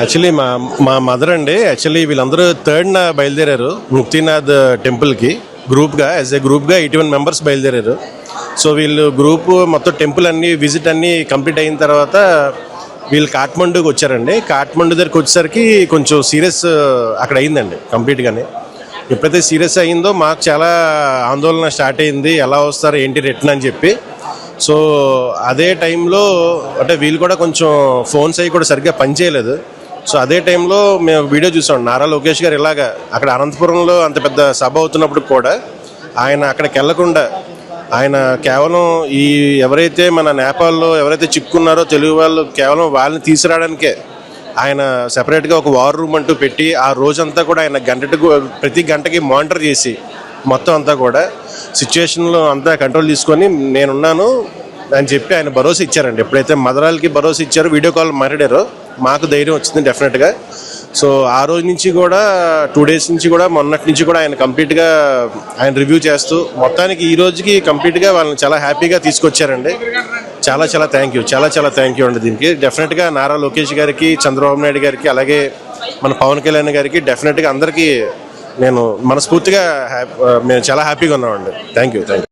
Actually మా మా mother అండి యాక్చువల్లీ వీళ్ళందరూ థర్డ్న బయలుదేరారు ముక్తినాథ్ టెంపుల్కి గ్రూప్గా యాజ్ ఏ గ్రూప్గా ఎయిటీ వన్ మెంబర్స్ బయలుదేరారు. సో వీళ్ళు గ్రూప్ మొత్తం టెంపుల్ అన్ని విజిట్ అన్ని కంప్లీట్ అయిన తర్వాత వీళ్ళు కాఠ్మండూకి వచ్చారండి. కాఠ్మండూ దగ్గరికి వచ్చేసరికి కొంచెం సీరియస్ uh, అక్కడ అయిందండి కంప్లీట్గానే ఎప్పుడైతే సీరియస్ అయిందో మాకు చాలా ఆందోళన స్టార్ట్ అయింది ఎలా వస్తారు ఏంటి రిటర్న్ అని చెప్పి. సో అదే టైంలో అంటే వీళ్ళు కూడా కొంచెం ఫోన్స్ అవి కూడా సరిగ్గా పనిచేయలేదు. సో అదే టైంలో మేము వీడియో చూసాం. నారా లోకేష్ గారు ఇలాగా అక్కడ అనంతపురంలో అంత పెద్ద సభ అవుతున్నప్పుడు కూడా ఆయన అక్కడికి వెళ్ళకుండా ఆయన కేవలం ఈ ఎవరైతే మన నేపాల్లో ఎవరైతే చిక్కున్నారో తెలుగు వాళ్ళు కేవలం వాళ్ళని తీసుకురావడానికే ఆయన సెపరేట్గా ఒక వార్ రూమ్ అంటూ పెట్టి ఆ రోజంతా కూడా ఆయన గంటకు ప్రతి గంటకి మానిటర్ చేసి మొత్తం అంతా కూడా సిచ్యువేషన్లో అంతా కంట్రోల్ తీసుకొని నేనున్నాను అని చెప్పి ఆయన భరోసా ఇచ్చారండి. ఎప్పుడైతే మదరాలకి భరోసా ఇచ్చారో వీడియో కాల్ మాట్లాడారో మాకు ధైర్యం వచ్చింది డెఫినెట్గా సో ఆ రోజు నుంచి కూడా టూ డేస్ నుంచి కూడా మొన్నటి నుంచి కూడా ఆయన కంప్లీట్గా ఆయన రివ్యూ చేస్తూ మొత్తానికి ఈ రోజుకి కంప్లీట్గా వాళ్ళని చాలా హ్యాపీగా తీసుకొచ్చారండి. చాలా చాలా థ్యాంక్ యూ చాలా చాలా థ్యాంక్ యూ అండి దీనికి. డెఫినెట్గా నారా లోకేష్ గారికి చంద్రబాబు నాయుడు గారికి అలాగే మన పవన్ కళ్యాణ్ గారికి డెఫినెట్గా అందరికీ నేను మనస్ఫూర్తిగా హ్యాపీ మేము చాలా హ్యాపీగా ఉన్నామండి. Thank you thank you